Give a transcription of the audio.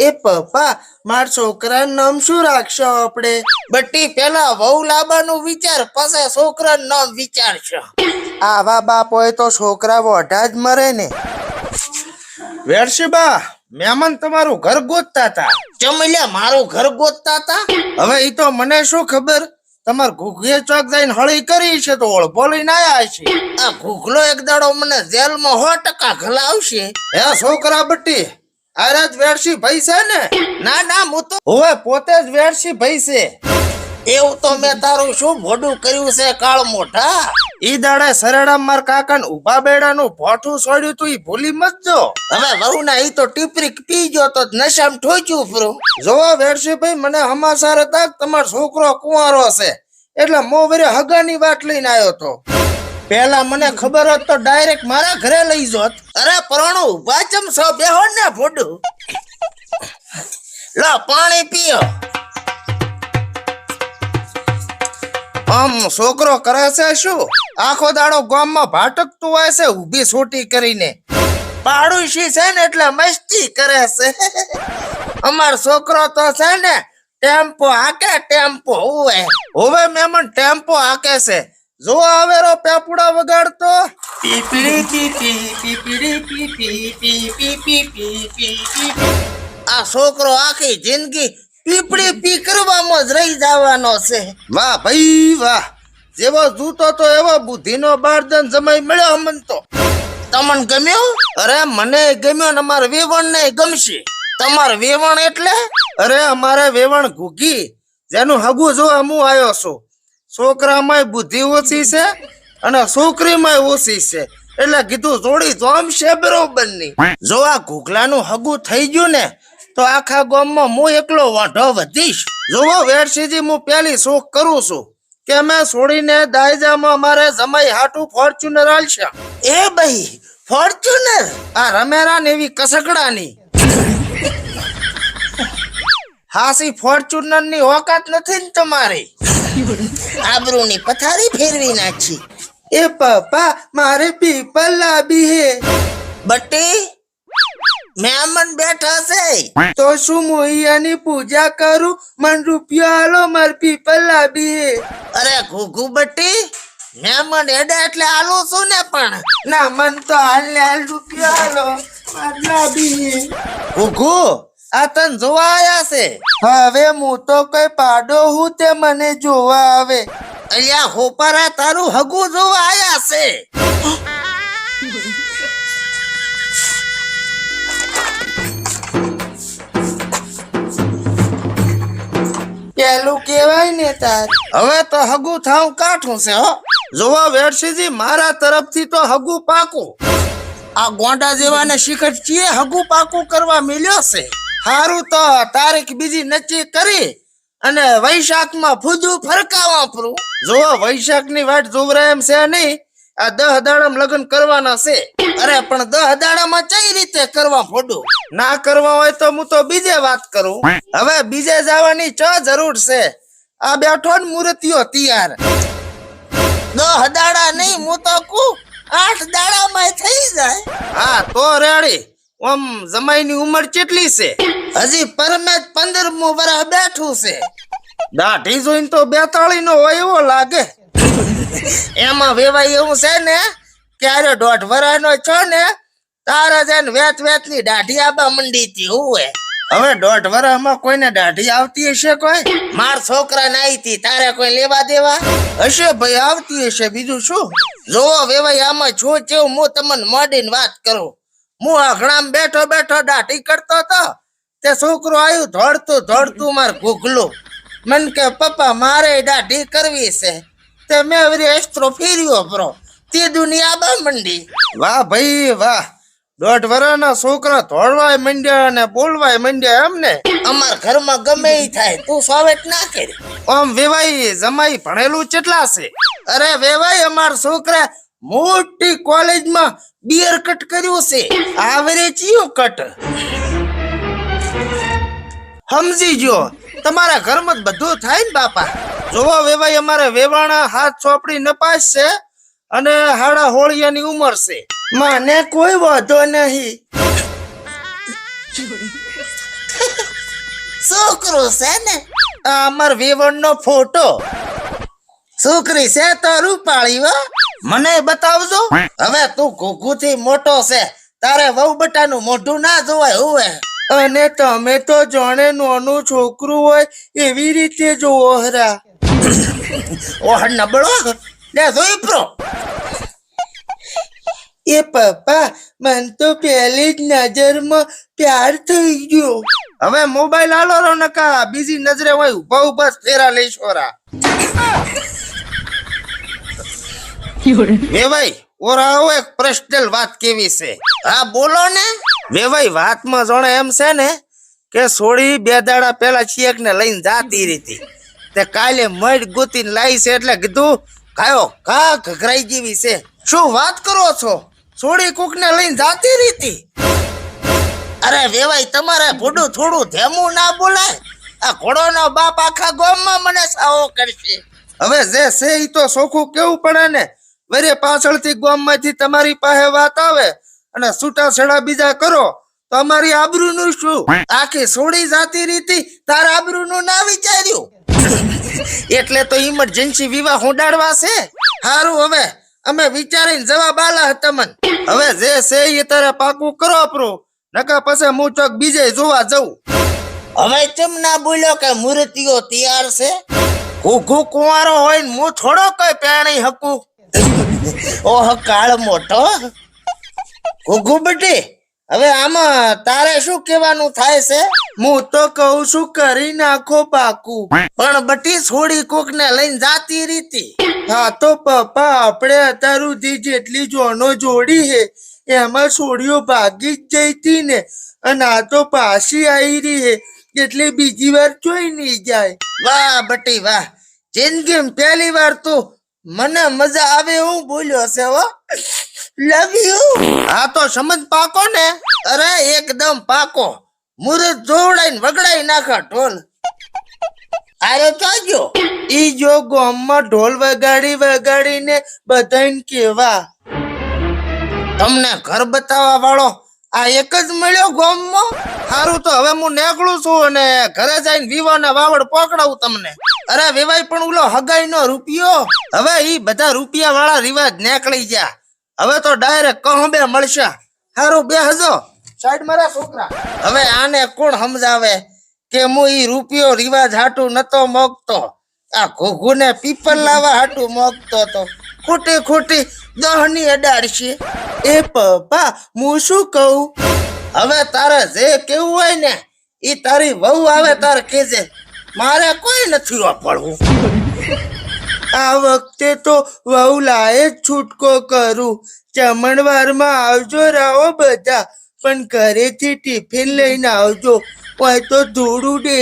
એ પપ્પા માર છોકરાનું નામ શું રાખશો આપણે? બટ્ટી પેલા વહુ લાવવાનું વિચાર પછી છોકરાનું નામ વિચારશો. આવા બાપ હોય તો છોકરા વોઢા જ મરે ને. વેરશીબા મહેમાન તમારું ઘર ગોતતા હતા. ચમલ્યા મારું ઘર ગોતતા હતા. હવે ઈ તો મને શું ખબર? તમાર ઘૂઘે ચોક જઈને હળી કરી છે તો ઓળભો લઈને આયા છે. આ ઘૂઘલો એક દાડો મને જેલમાં સો ટકા ઘલાવશે. હે છોકરા બટ્ટી આરે જ વેરશી ભાઈ છે ને? ના ના, હું તો હવે પોતે જ વેરશી ભાઈ છે. એવું તો મેં તારું શું મોઢું કર્યું છે, કાળ મોઢા? ઈ દાડે સરેડા માર કાકાને ઊભા બેડાનું ભોઠું છોડ્યું તું, ઈ ભૂલી મત જો. હવે વહુ ના ઈ તો ટીપરી પી ગયો તો નશામાં ઠોચ્યું ફરું. જોવો વેરશીભાઈ મને હમાસાર હતા તમારો છોકરો કુંવારો છે. એટલે મો વેરે હગાની વાત લઈને આવ્યો તો. પેલા મને ખબર હોત તો ડાયરેક્ટ મારા ઘરે લઈ જોત. અરે પરણું, વાચમ છો બેહો ને ફોડું લો, પાણી પીઓ. આમ છોકરો કરે છે શું? આખો દાડો ગામમાં ભાટકતું હોય છે ઊભી સોટી કરીને. પાડોશી છે ને એટલે મસ્તી કરે છે. અમાર છોકરો તો છે ને ટેમ્પો હાકે, ટેમ્પો હોવે. હવે મેમન ટેમ્પો હાકે છે. જો આવેરો પેપુડા વગાડતો પીપળી પીપી પીપળી પીપી પીપી પીપી પીપી આ છોકરો આખી જિંદગી પીપળી પી કરવામાં જ રહી જવાનો છે વાહ ભાઈ વાહ જેવો જૂતો તો એવો બુદ્ધિનો બારદન જમાઈ મળ્યો મન તો તમને ગમ્યું અરે મને ગમ્યો ને અમારે વેવણ ને ગમશે તમાર વેવણ એટલે અરે અમારે વેવણ ઘૂગી જેનું હગું જોવા હું આવ્યો છું છોકરામાંય બુદ્ધિ ઓછી છે અને છોકરીમાં ઓછી છે. એટલે કીધું જોડી છે બરોબરની જો આ ઘૂઘલાનું હગું થઈ ગયું ને, તો આખા ગામમાં હું એકલો વાંઢો વધીશ. જોવો વેરસીજી હું પેલી શોખ કરું છું કે મેં છોડીને દાયજામાં મારે જમાઈ હાટું ફોર્ચ્યુનર આલશે. એ ભાઈ ફોર્ચ્યુનર? આ રમેરા ને એવી કસકડાની હાસી ફોર્ચ્યુનરની ઓકાત નથી ને તમારી? આબરૂની પથારી ફેરવી નાખી. એ પપ્પા મારે પીપલ લાવી હે. બટી મહેમાન બેઠા છે. તો શું મોહિયાની પૂજા કરું? મન રૂપિયો આલો માર પીપલ લાવી હે. અરે ઘૂઘુ બટ્ટી મહેમાન એડા એટલે આલો છું ને પણ. ના મન તો હાલ ને હાલ રૂપિયો આલો માર લાવી હે. ઘુઘુ આ તન જોવા આયા છે? હવે હું તો કઈ પાડો હું તે મને જોવા આવે. અહીંયા હોપારા તારું હગું જોવા આયા છે. પેલું કેવાય ને તાર. હવે તો હગું થાવ કાઠું છે હો. જોવા વેરસીજી મારા તરફથી તો હગું પાકું. આ ગોંડા જેવાને શિખર ચીએ હગું પાકું કરવા મિલ્યો છે. હારું તો તારીખ બીજી નક્કી કરી અને વૈશાખમાં ફૂદું ફરકાવા પરું જો વૈશાખની વાટ જોવરા એમ છે નહીં, આ દહ દાડમ લગ્ન કરવાના છે. અરે પણ દહ દાડામાં કઈ રીતે કરવા ફોડું? ના કરવા હોય તો હું તો બીજે વાત કરું. હવે બીજે જવાની ચ જરૂર છે. આ બેઠો ને મૂર્તિઓ તૈયાર. દહ દાડા નહીં, હું તો કુ આઠ દાડામાં થઈ જાય. હા, તો રેડી. આમ જમાઈની ઉંમર કેટલી છે? હજી પરમે પંદરમું વર્ષ બેઠું છે. દાઢી જોઈને તો બેતાળી નો હોય એવો લાગે. એમાં વેવાય એવું છે ને ક્યારે દોઢ વરાનો છો ને તારા જઈને વેત વેતની દાઢી આબા મંડી હતી હુંએ હવે દોઢ વર્ષમાં કોઈને દાઢી આવતી હશે કોઈ? માર છોકરા નાઈ હતી તારે કોઈ લેવા દેવા? હશે ભાઈ આવતી હશે બીજું શું? જોવો વેવાય આમાં છું કેવું હું તમને મોડીને વાત કરું. હું અઘડામાં બેઠો બેઠો દાઢી કરતો હતો તે છોકરો આવ્યું ધોડતું ધોડતું માર ઘૂઘલું. મન કે પપ્પા મારે દાઢી કરવી છે. તે મેં વળી એસ્ત્રો ફેર્યો બ્રો તે દુનિયા બા મંડી. વાહ ભાઈ વાહ. દોઢ વર્ષના છોકરા ધોળવાય મંડ્યા અને બોલવાય મંડ્યા એમ ને? અમાર ઘરમાં ગમે ઈ થાય. તું સોવેટ ના કરી. આમ વેવાઈ જમાઈ ભણેલું કેટલા છે? અરે વેવાય અમાર છોકરા મોટી કોલેજમાં બિયર કટ કર્યો છે. આવરે કટ સમજી ગયો. તમારા ઘરમાં બધું થાય ને બાપા. જોવો વેવાય અમારે વેવાણા હાથ ચોપડી નપાસ છે અને હાડા હોળિયાની ઉંમર છે. મને કોઈ વાંધો નહીં. છોકરો છે ને? આ અમાર વેવણ નો ફોટો. છોકરી છે તો રૂપાળી હો. મને બતાવજો? હવે તું ઘુઘુ થી મોટો છે. તારે વહુ બટાનું મોઢું ના જોવાય હોવે. અને તમે તો જાણે નાનું છોકરું હોય એવી રીતે જોવો હરા. ઓહ નબળો? લે જોઈ પ્રો એ પપ્પા મન તો પહેલી જ નજરમાં પ્યાર થઈ ગયો. હવે મોબાઈલ આલો રો નકા બીજી નજરે હોય ઊભા ઊભા ફેરા લઈશો રા વેવાઈ ઓરા આવો એક પર્સનલ વાત કેવી છે? હા, બોલો ને. વેવાઈ, વાતમાં જોણે એમ છે ને કે સોળી બે દાડા પેલા છીએક ને લઈને જાતી રીતી તે કાલે મઢ ગોતીને લાવી છે એટલે કીધું કાયો કા ઘઘરાઈ જેવી છે. શું વાત કરો છો? સોળી કુક ને લઈને જાતી રીતી અરે વેવાઈ, તમારે ભૂડું થોડું ધેમું ના બોલાય. આ ઘોડોનો બાપ આખા ગોમમાં મને સાવો કરશે. હવે જે છે એ તો સોખું કેવું પડે ને? વરે પાછળથી ગામમાંથી તમારી પાસે વાત આવે અને છૂટા છેડા બીજા કરો તો અમારી આબરૂનું શું? આખી સોડી જાતી રીતી તારા આબરૂનું ના વિચાર્યું? એટલે તો ઇમરજન્સી વિવાહ હોડાડવા છે? સારું હવે અમે વિચારીને જવાબ આલા તમને. હવે જે છે એ તારે પાકું કરો આપણું નકા પછી હું ચોક બીજે જોવા જઉં. હવે ચમ ના બોલ્યો કે મૂર્તિઓ તૈયાર છે? ઘૂઘું કુંવારો હોય ને હું થોડો કઈ પેણી હકું? ઓહ, કાળ મોટો. ઘૂઘુ હવે આમાં તારે શું કહેવાનું થાય છે? હું તો કહું છું, કરી નાખો પાકુ પણ બટી, છોડી કોક ને લઈને જાતી રીતી. હા, તો પપ્પા, આપણે અત્યાર સુધી જેટલી જોનો જોડી હે એમાં છોડીઓ ભાગી જ જઈ હતી ને. અને આ તો પાછી આવી રહી હે એટલે બીજી વાર જોઈ નહીં જાય. વાહ, બટી, વાહ. જિંદગી પહેલી વાર તું મને મજા આવે હું બોલ્યો છે હો. લવ યુ હા તો સમજ પાકો ને? અરે, એકદમ પાકો. મુરત જોવડાઈને વગડાઈ નાખા ઢોલ. આરે ચાજો ઈ જો ગામમાં ઢોલ વગાડી વગાડીને બધાને કેવા. તમને ઘર બતાવવા વાળો આ એક જ મળ્યો ગામમાં? સારું તો હવે હું નીકળું છું અને ઘરે જઈને વિવાહ ને વાવડ પકડાવું તમને. અરે વેવાય પણ ઓલો હગાઈ નો રૂપિયો? હવે ઈ બધા રૂપિયા વાળા રિવાજ નીકળી ગયા. હવે તો ડાયરેક્ટ કહંબે મળશે. હારું બે હજો. સાઈડ મારા છોકરા. હવે આને કોણ સમજાવે કે હું ઈ રૂપિયો રિવાજ હાટું નતો મોકતો? આ ઘોઘુને પીપલ લાવવા હાટું મોકતો તો ખોટી ખોટી દહની અડાડશે. એ પપ્પા હું શું કહું? હવે તારે જે કેવું હોય ને ઈ તારી વહુ આવે તારે કેજે. મારે કોઈ નથી વાપરવું. આ વખતે તો વહુ લાયે જ છૂટકો કરું. જમણવારમાં આવજો રાવો બધા, પણ ઘરેથી ટિફિન લઈને આવજો, હોય તો ધૂળું ડે